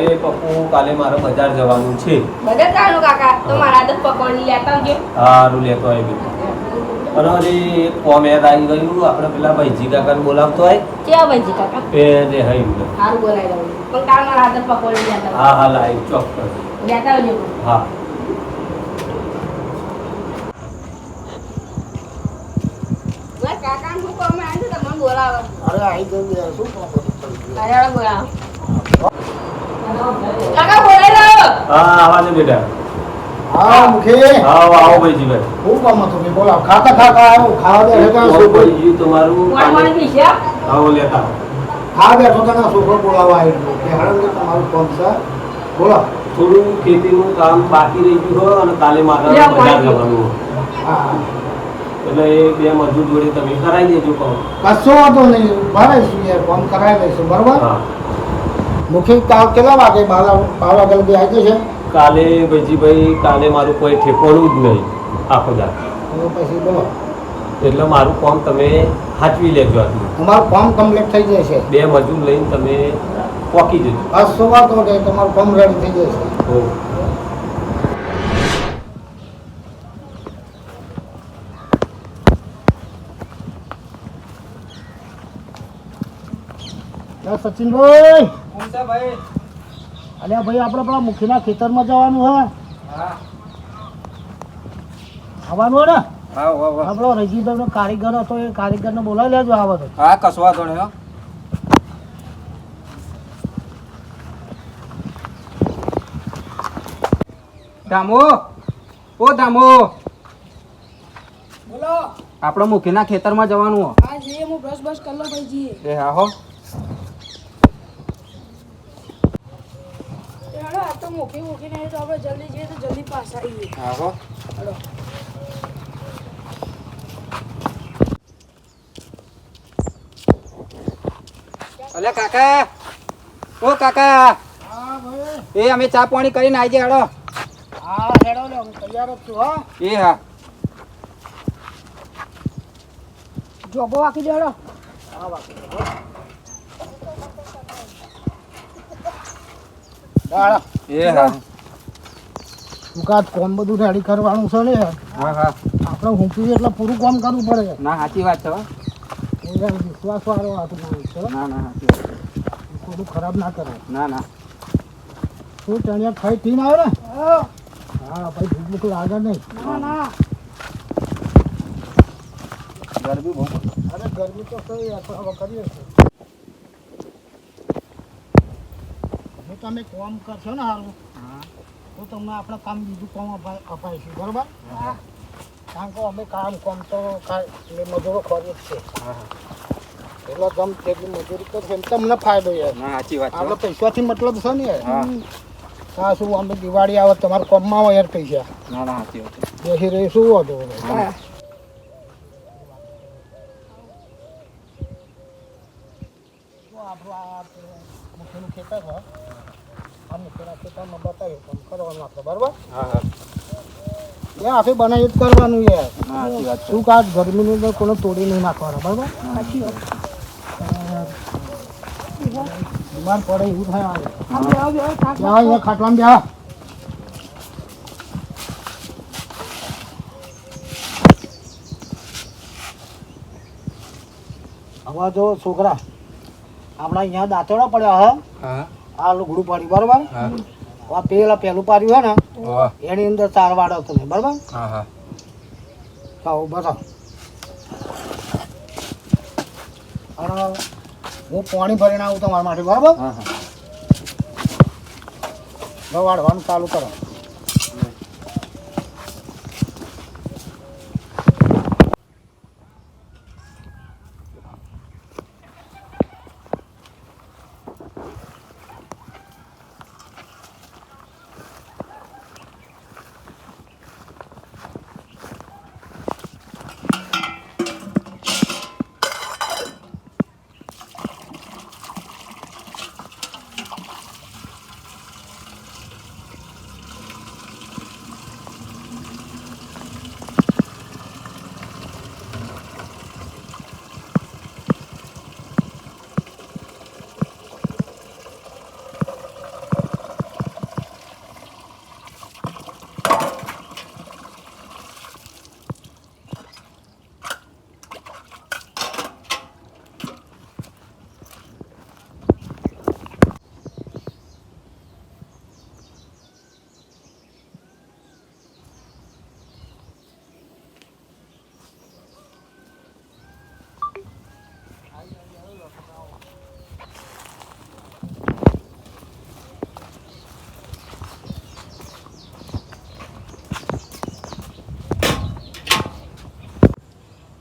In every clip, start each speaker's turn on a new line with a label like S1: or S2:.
S1: કાલે પપ્પુ કાલે મારે બજાર જવાનું છે.
S2: બજાર જવાનું કાકા? તો મારા હાથે પકોડી લેતા આવજો.
S1: સારું લેતો આવી અને એક યાદ આવી ગયું. આપણે પેલા ભાઈજી કાકાને બોલાવતો હોય.
S2: કેવા ભાઈજી કાકા?
S1: એ રે હઈ
S2: સારું બોલાવી દઉં. પણ કાલ મારા હાથે પકોડી લેતા
S1: હા હા લાઈ ચોક્કસ.
S2: લેતા આવજો.
S1: હા.
S2: કાકા હું કામ? આવ્યું છે તમને બોલાવો.
S3: અરે આવી ગયો શું કોમ?
S2: બોલાવો. કાકા બોલાવી લાવો
S1: હા આવા છે બેટા.
S3: હા મુખી.
S1: આવો આવો ભાઈજીભાઈ
S3: હું કામ હતું મેં બોલા ખાતા ખાતા આવો ખાવા દે ત્યાં
S1: આવો ભાઈ તમારું કાલે-
S2: મોણ પીસ્યા
S1: આવો લેતા.
S3: ખાવા બેઠો તને છોકરો બોલાવવા આવી ગયો કે હળંગ તમારું કામ છે? બોલા.
S1: થોડું ખેતીનું કામ બાકી રહી ગયું હોય અને કાલે મારા બજાર જવાનું
S3: હા
S1: એટલે એ બે મજૂર જોડે તમે કરાવી દેજો કામ.
S3: કશો વાંધો નહીં. ભરાઈશું યાર કામ કરાવી લઈશું બરોબર?
S1: હા
S3: કામ કેટલા વાગે બાલા પાવાગઢ બી આવી જશે
S1: કાલે ભાઈજીભાઈ કાલે મારું કોઈ ઠેકવાનું જ નહીં આખો
S3: તો પછી બોલો.
S1: એટલે મારું ફોર્મ તમે હાચવી લેજો આટલું.
S3: તમારું ફોર્મ કમ્પ્લીટ થઈ જશે
S1: બે મજૂર લઈને તમે પોકી જજો.
S3: કશો વાંધો નહીં તમારું ફોર્મ રેડી થઈ જશે
S1: હો.
S3: લે અલ્યા ભાઈ આપણે પેલા મુખીના ખેતરમાં જવાનું હે. આવવાનું હે ને? આપણો રજીભાઈ નો કારીગર હતો એ કારીગરને બોલાવી લેજો આવો તો.
S4: હા કસવા તો હો. દામો ઓ દામો
S2: બોલો.
S4: ના મુખીના ખેતરમાં જવાનું હો.
S2: જઈએ હું બ્રશ બ્રશ કરી લો ભાઈજી
S4: એ હા હો
S2: હેડો આ તો મૂકી મૂકીને તો આપણે જલ્દી જઈએ તો જલ્દી પાસ આવીએ.
S4: હા હો. અલે કાકા. ઓ કાકા.
S3: હા
S4: એ અમે ચા પાણી કરીને આવી જાય હેડો.
S3: હા હેડો લે હું તૈયાર જ છું હા.
S4: એ હા.
S2: જોબો વાકી દો હેડો.
S3: હા બાકી
S4: એ હા.
S3: તું કાચ કોમ બધું રેડી કરવાનું છે ને
S4: હા હા.
S3: આપણે હુંકી એટલે પૂરું કામ કરવું પડે.
S4: ના સાચી વાત છે હો.
S3: એ યાર વિશ્વાસ વાળો હતું છે.
S4: ના ના સાચી વાત
S3: થોડું ખરાબ ના કરે.
S4: ના ના.
S3: શું ચણિયા ખાઈ પીને આવે ને? હા ભાઈ ભૂખ ભૂખ લાગે નહીં.
S2: ના ના.
S4: ગરમી બહુ
S3: અરે ગરમી તો કઈ કરીએ છીએ. તમે કોમ કરશો ને સારું
S4: હા.
S3: તો તમને આપણે કામ બીજું કોમ અપાઈશું બરોબર? કારણ કે અમે કામ કોમ તો એટલે મજૂરો ખોરી જ છે. એટલે ગમ તેટલી મજૂરી કરશે તમને ફાયદો યાર.
S4: સાચી વાત
S3: આપણે પૈસાથી મતલબ છે ને યાર.
S4: હા.
S3: શું અમે દિવાળી આવે તમારા કોમમાં આવે યાર પૈસા.
S4: ના ના સાચી વાત
S3: બેસી રહી શું હતું. આપણું આ ખેતર ખેતરમાં બતાવ્યું કરવાનું આપણે બરાબર? એ આખી બનાવી જ કરવાનું
S4: છે.
S3: શું કાચ ગરમીની અંદર કોને તોડી નહીં નાખવાના બરાબર? બીમાર પડે એવું થાય આવે ખાટલામાં જો છોકરા આપણા અહીંયા દાંતોડા પડ્યા હે.
S4: હા.
S3: આ લુગડું પાડ્યું બરોબર? આ પેલા પેલું પાડ્યું હે ને એની અંદર ચાર વાડો તમે બરાબર?
S4: હા હા.
S3: અને હું પાણી ભરીને આવું તમારા માટે બરાબર? વાળવાનું ચાલુ કરો.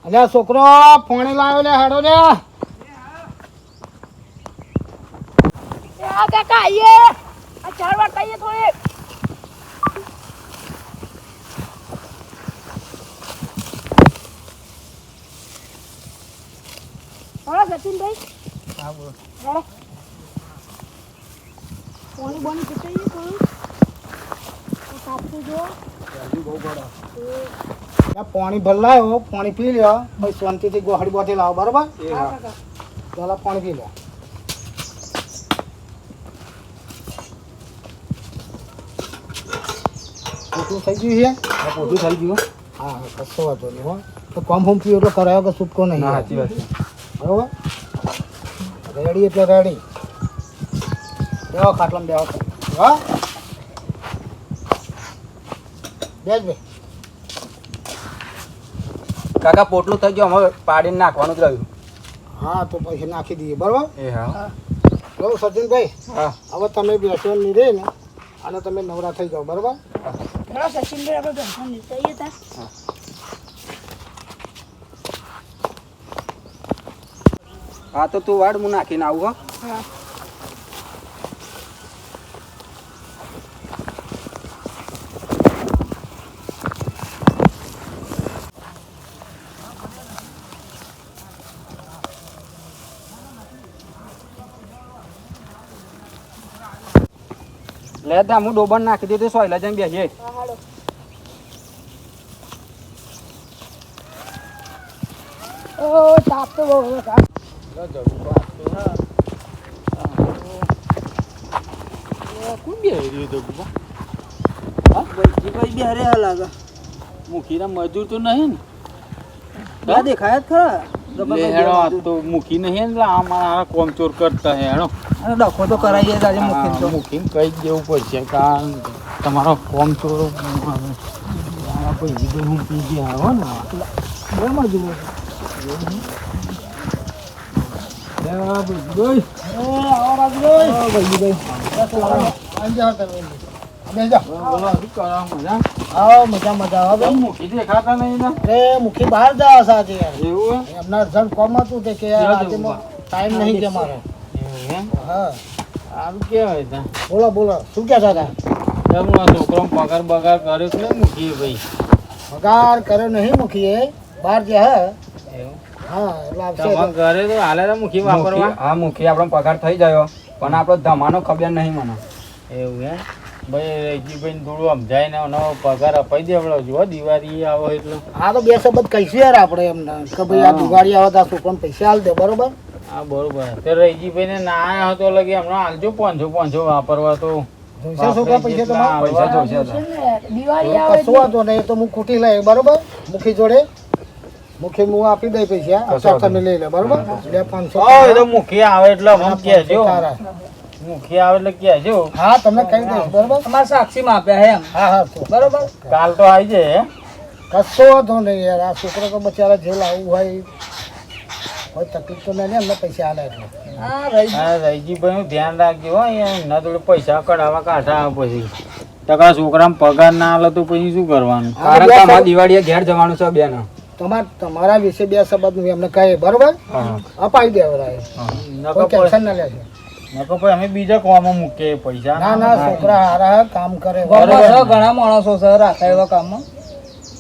S3: અલ્યા છોકરો ફોણી લાવ્યો લે હેડો લે.
S5: કાકા આઈએ. આ ચાર વાર કહીએ થોડી. બોલો સચિનભાઈ.
S3: હા બોલો.
S5: બોલો પાણી બોની પીતાઈએ થોડું. કાપતું જો
S3: આ પાણી ભરલાયો પાણી પી લ્યો. પછી શાંતિથી ગોહડી બોથી લાવો બરોબર? પેલા પાણી પી લો પોતું થઈ ગયું છે?
S6: પોતું થઈ ગયું.
S3: હા હા કશો વાંધો નહીં હો. તો કમ ફોમ પીવો તો કરાયો કે છૂટકો નહીં?
S6: સાચી વાત
S3: બરોબર? રેડી એટલે રેડી. બેહો ખાટલામાં બેહો. હા? બેસ બે
S6: કાકા પોટલું થઈ ગયું હવે પાડીને નાખવાનું જ રહ્યું.
S3: હા તો પછી નાખી દઈએ બરોબર?
S6: એ હા.
S3: બરોબર સચિનભાઈ?
S6: હા.
S3: હવે તમે બેસો નહીં રહે ને અને તમે નવરા થઈ જાઓ બરોબર?
S5: બરાબર સચિનભાઈ આપણે દર્શન નીકળીએ તા
S6: હા. તો તું વાડ હું નાખીને આવું હો. લે ત્યાં હું ડોબર નાખી દીધું સોયલા જઈને બેસીએ.
S5: હાલો ઓ તાપ. તો બહુ હવે કાપ
S6: કોણ બે ભાઈ બે હાલ આગળ મુખીના મજૂર તો નહીં ને? દેખાય જ ખરા?
S4: લે હેડો આ તો મૂકી નહીં એટલે આ મારા કોમચોર કરતા હે હેડો.
S6: ડખો તો કરાવીએ જ આજે મૂકીને તો.
S4: મૂકીને કઈ જ દેવું પડશે કારણ તમારો કોમચોર ભાઈ તો હું પી ગયા હો ને.
S3: બરાબર જુઓ
S4: લે ભાઈ
S3: આવો ભાઈ મુખી બહાર જાવ સાથે
S4: એવું
S3: એમના કોમ હતું તે કે યાર આજે
S4: જવું
S3: ટાઈમ નહીં કે મારો.
S4: એમ?
S3: હા.
S4: આમ કેવાય તા.
S3: બોલો બોલો. શું હતા
S4: કેમ છોકરો પગાર બગાર કર્યો એટલે મૂકીએ ભાઈ?
S3: પગાર કર્યો નહીં મૂકીએ. બહાર જે હે?
S4: એવું?
S3: હા એટલે
S4: ઘરે તો હાલે તો મૂકી વાપરવા.
S6: હા મુખી આપણો પગાર થઈ ગયો. પણ આપણો ધમાનો ખબર નહીં મને.
S4: એવું એમ? ભાઈ રેજીભાઈ થોડું સમજાય ને નવો પગાર અપાઈ દેવડો જો દિવાળી આવે એટલે.
S3: હા તો બે શબ્દ કહીશું યાર આપણે એમને કે ભાઈ આ દિવાળી આવે તો છોકરાને પૈસા હાલ દે બરોબર?
S4: હા બરોબર. તો રહીજીભાઈ ને ના આવ્યો હતો લગે હમણાં હાલજો પાંચસો પાંચસો વાપરવા તો.
S3: પૈસા તમારે?
S6: પૈસા જોઈશે તો.
S5: છે ને, દિવાળી આવે
S3: કશું વાંધો નહીં તો હું ખૂટી બરોબર? મુખી જોડે. મુખી હું આપી દઈ પૈસા તમે લઈ લે બરોબર? પાંચસો.
S4: હા મુખી આવે એટલે
S3: તારા.
S4: મુખી આવે એટલે કહેજો
S3: હા તમે કહી દઈશ બરોબર?
S6: અમારે સાક્ષીમાં આપ્યા હે એમ.
S3: હા હા
S6: બરોબર?
S4: કાલ તો આવી જાય
S3: કશો વાંધો નહીં યાર આ છોકરો તો બચારા જેલ આવું હોય. કોઈ તકલીફ તો નહીં અમને પૈસા આલે એટલે.
S6: હા રહી
S4: હા રહીજીભાઈ હું ધ્યાન રાખજો હો અહીંયા થોડું પૈસા કઢાવા કાઢા આવે પછી. ટકા છોકરા પગાર ના આલે તો પછી શું કરવાનું?
S6: કારણ કે અમારે દિવાળીએ ઘેર જવાનું છે બેન.
S3: તમાર તમારા વિશે બે શબ્દ હું એમને કહે બરોબર? અપાઈ દેવરાય કોઈ ટેન્શન ના લેશે
S4: નકર ભાઈ અમે બીજા કોમાં મૂકીએ પૈસા.
S3: ના ના છોકરા હારા કામ કરે.
S6: બરોબર ઘણા માણસો છે રાખે એવા કામમાં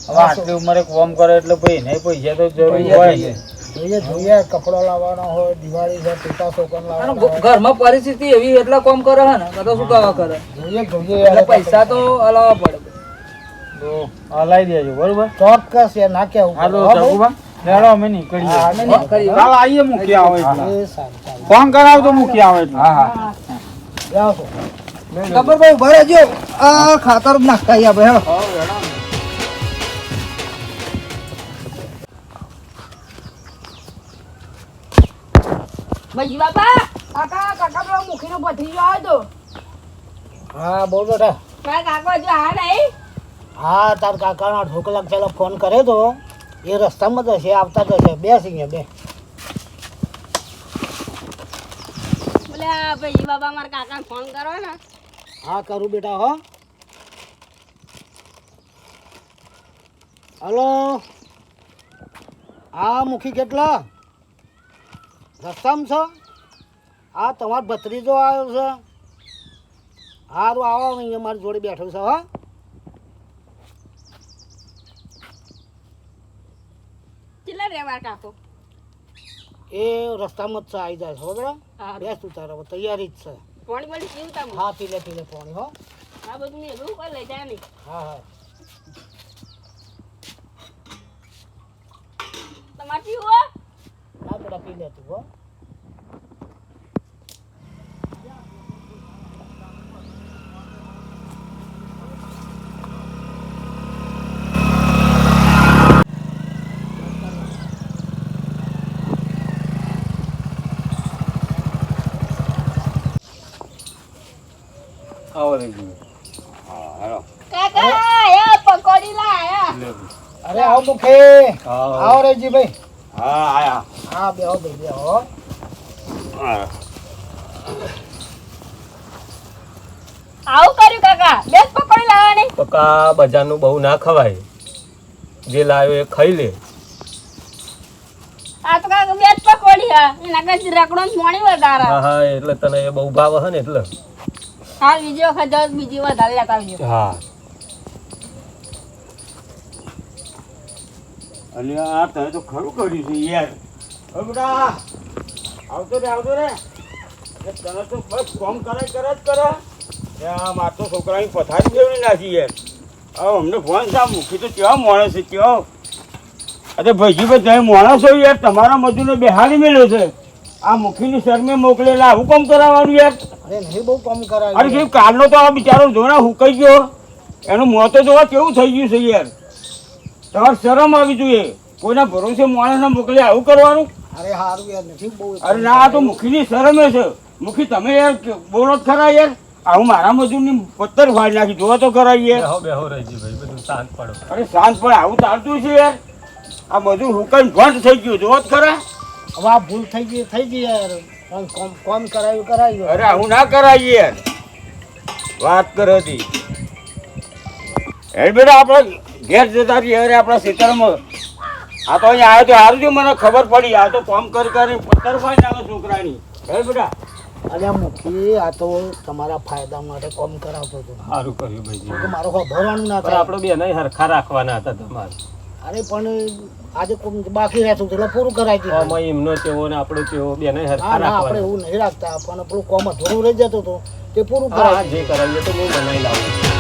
S4: હવે આટલી ઉંમરે કોમ કરે એટલે ભાઈ એને પૈસા તો જરૂર હોય
S6: છે
S3: જોઈએ જોઈએ કપડો લાવવાનો હોય દિવાળી છે પિતા છોકરા લાવવાનો
S6: ઘરમાં પરિસ્થિતિ એવી એટલે કોમ કરે હે ને તો શું કરવા કરે?
S3: જોઈએ જોઈએ
S6: એટલે પૈસા તો હલાવવા પડે.
S4: તો અલાઈ દેજો બરોબર?
S3: ચોક્કસ યાર ના કેવું
S4: હાલો? ચકુભા. હેડો અમે નીકળીએ. કાલ આઈએ મૂકી આવે
S3: એ સારું સારું
S4: ફોન કરાવ તો મૂકી આવો
S6: હા હા. ખબર ભાઈ ઊભા રહેજો. આ ખાતર નાખતા આયા ભાઈ.
S5: ભાઈ બાપા કાકા કાકા પેલો મુખીનો ભત્રીજો આવ્યો
S3: હા બોલ બેટા.
S5: કાકા જો હા નહીં?
S3: હા તાર કાકાના કલાક પહેલા ફોન કર્યો તો. એ રસ્તામાં જ હશે આવતા જ હશે. બે. સિંહ બે
S5: ભાઈ બાબા મારા કાકાને ફોન કરો ને.
S3: હા કરું બેટા હો. હલો. હા મુખી કેટલા? રસ્તામાં છો? હા તમારો ભત્રીજો આવ્યો છે. સારું આવો અહીંયા મારી જોડે બેઠો છે હા.
S2: કેટલા રહેવા કાકો.
S3: એ રસ્તામાં જ છે આવી જાય છે બરાબર
S2: હા
S3: બેસ તું તારા તૈયારી જ છે.
S2: પાણી પાણી પીવતા
S3: હા પીલે પીલે પાણી હો.
S2: આ બધું મેં લઈ જાય નહીં
S3: હા હા.
S2: તમારે પીવો?
S3: હા? પેલા પી લે તું હો.
S1: આવો રહી ગયું
S2: કાકા એ પકોડી લાયા.
S3: અરે આવો મુખી.
S1: આવો.
S3: આવો રેજી ભાઈ
S1: હા આયા.
S3: હા બેહો ભાઈ બેહો.
S2: આવું કર્યું કાકા? બે પકોડી લાવવાની?
S1: પકા બજારનું બહુ ના ખવાય. જે લાવ્યો એ ખાઈ લે.
S2: આ તો કાકા બે પકોડી હા એના કાંઈ રકડો મોણી વધારે.
S1: હા હા એટલે તને એ બહુ ભાવ હે ને એટલે.
S2: હા બીજી વખત જાઓ તો બીજી વધારે લેતા આવજો
S1: હા.
S7: અલે આ તમે તો ખરું કર્યું છે યાર. હવે બેટા આવતો રે આવતો રે. તને તો બસ કોમ કરે કરે જ કરે. ત્યાં માર તો છોકરાની પથારી ફેરવી નાખી યાર હવે અમને ફોન સા મૂકી તો કેવા માણસ છે કેવો? અરે ભાઈજી ભાઈ તમે માણસ છો યાર તમારા મજૂરને બેહાડી મેળ્યો છે. આ મુખીની શરમે મોકલેલા આવું કામ કરાવવાનું યાર?
S3: અરે નહીં બહુ કમ કરાય
S7: અરે કેવું કાલનો તો આ બિચારો જોના હુકાઈ ગયો. એનું મોત તો જોવા કેવું થઈ ગયું છે યાર. તમારે શરમ આવી જોઈએ. કોઈના ભરોસે માણસને મોકલે આવું કરવાનું?
S3: અરે હારું યાર નથી બહુ
S7: અરે ના આ તો મુખીની શરમ છે. મુખી તમે યાર બોલો જ ખરા યાર. આવું મારા મજૂરની પત્તર ફાડી નાખી. જોવા તો ખરા યાર.
S1: બેહો બેહો રહીજી ભાઈ બધું શાંત પડો.
S7: અરે શાંત પણ આવું ચાલતું છે યાર. આ મજૂર હુકાઈ ભંટ થઈ ગયું. જોવા જ ખરા.
S3: હવે આ ભૂલ થઈ ગઈ થઈ ગઈ યાર. કોમ કોમ કરાયું કરાયું.
S7: અરે હું ના કરાવીએ વાત કરો હતી. એ બેટા આપણે ઘેર જતા રહીએ. અરે આપણા સીતારામાં આ તો અહીંયા આવ્યો તો થયું મને ખબર પડી. આ તો કોમ કરી કરીને પત્તર ફાડી નાખે છોકરાની. હે બેટા.
S3: અરે મુખી આ તો તમારા ફાયદા માટે કોમ કરાવતો હતો.
S1: સારું કર્યું
S3: ભાઈ મારો ખબરવાનું ના
S1: આપણે બે નહીં હરખા રાખવાના હતા તમારે.
S3: અરે પણ આજે બાકી રહેતું હતું એટલે પૂરું કરાવી દીધું.
S1: આમાં એમનો તેવો ને આપણો તેવો બે નહીં
S3: હા
S1: હરખા
S3: રાખવા આપણે એવું નહીં રાખતા પણ આપણું કોમ અધૂરું રહી જતું હતું તે પૂરું કરાવી
S1: જે કરાવીએ તો હું બનાવી લાવું.